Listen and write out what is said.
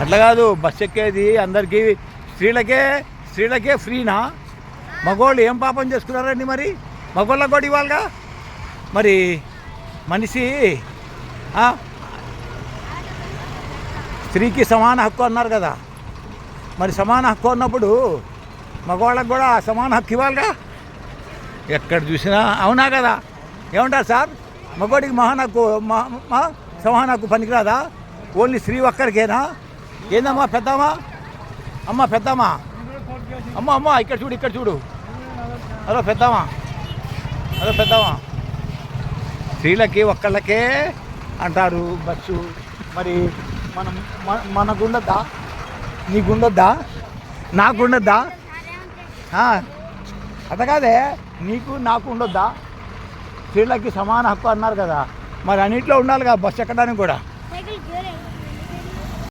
అట్లా కాదు బస్ ఎక్కేది అందరికీ స్త్రీలకే స్త్రీలకే ఫ్రీనా? మగవాళ్ళు ఏం పాపం చేసుకున్నారండి మరి? మగవాళ్ళకి కూడా ఇవ్వాలిగా? మరి మనిషి స్త్రీకి సమాన హక్కు అన్నారు కదా. మరి సమాన హక్కు అన్నప్పుడు మగవాళ్ళకి కూడా సమాన హక్కు ఇవ్వాలిగా? ఎక్కడ చూసినా అవునా కదా? ఏమంటారు సార్? మగవాడికి మహాన హక్కు మా- సమాన హక్కు పనికిరాదా? ఓన్లీ స్త్రీ ఒక్కరికేనా? ఏందమ్మా పెద్దమ్మా? అమ్మ పెద్దమ్మా. అమ్మ అమ్మ ఇక్కడ చూడు ఇక్కడ చూడు. హలో పెద్దమ్మా. హలో పెద్దమ్మా. స్త్రీలకి ఒక్కళ్ళకే అంటారు బస్సు. మరి మనం మన- మనకుండద్దా? నీకుండొద్దా? నాకుండొద్దా? ఆ, అట్ట కాదే నీకు నాకు ఉండొద్దా? స్త్రీలకి సమాన హక్కు అన్నారు కదా. మరి అన్నింటిలో ఉండాలి కదా బస్సు ఎక్కడానికి కూడా.